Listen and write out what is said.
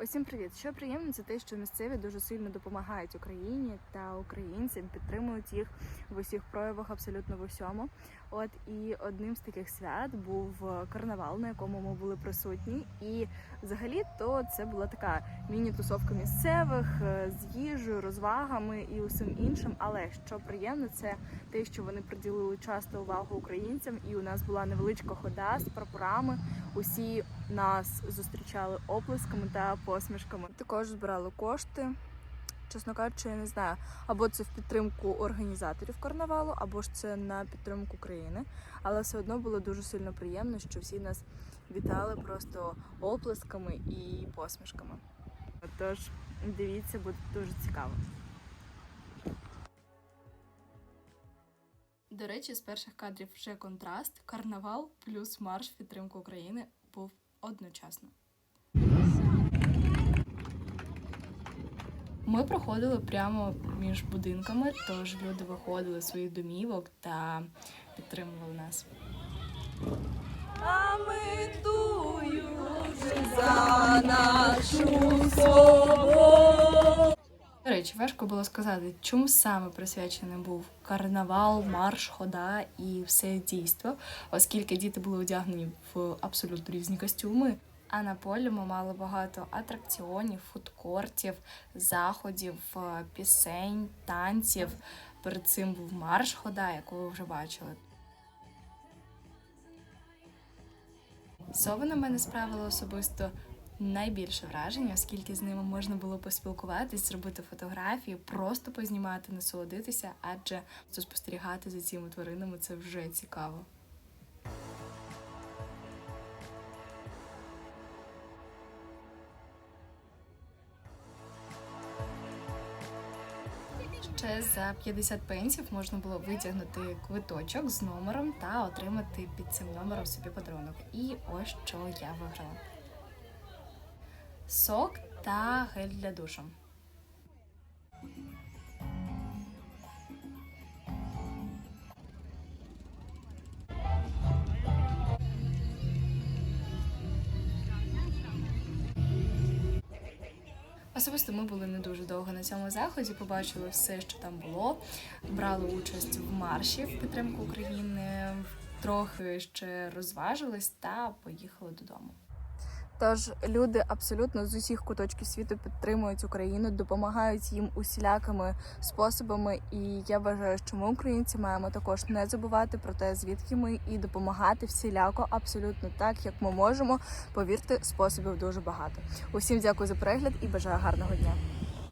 Усім привіт! Що приємно, це те, що місцеві дуже сильно допомагають Україні та українцям, підтримують їх в усіх проявах абсолютно в усьому. От і одним з таких свят був карнавал, на якому ми були присутні. І взагалі то це була така міні-тусовка місцевих е, з їжею, розвагами і усім іншим. Але що приємно, це те, що вони приділили часто увагу українцям, і у нас була невеличка хода з прапорами. Усі нас зустрічали оплесками та посмішками. Також збирали кошти. Чесно кажучи, я не знаю, або це в підтримку організаторів карнавалу, або ж це на підтримку країни. Але все одно було дуже сильно приємно, що всі нас вітали просто оплесками і посмішками. Тож дивіться, буде дуже цікаво. До речі, з перших кадрів вже контраст. Карнавал плюс марш в підтримку України був одночасно. Ми проходили прямо між будинками, тож люди виходили з своїх домівок та підтримували нас. А ми за нашу речі, важко було сказати, чому саме присвячений був карнавал, марш, хода і все дійство, оскільки діти були одягнені в абсолютно різні костюми. А на полі ми мали багато атракціонів, фудкортів, заходів, е, пісень, танців. Перед цим був марш хода, яку ви вже бачили. Сови на мене справили особисто найбільше враження, оскільки з ними можна було поспілкуватись, зробити фотографії, просто познімати, насолодитися, адже спостерігати за цими тваринами це вже цікаво. Ще за 50 пенсів можна було витягнути квиточок з номером та отримати під цим номером собі подарунок. І ось що я виграла: сок та гель для душу. Особисто ми були не дуже довго на цьому заході, побачили все, що там було. Брали участь в марші в підтримку України, трохи ще розважились та поїхали додому. Тож люди абсолютно з усіх куточків світу підтримують Україну, допомагають їм усілякими способами. І я вважаю, що ми, українці, маємо також не забувати про те, звідки ми і допомагати всіляко, абсолютно так, як ми можемо. Повірте, способів дуже багато. Усім дякую за перегляд і бажаю гарного дня.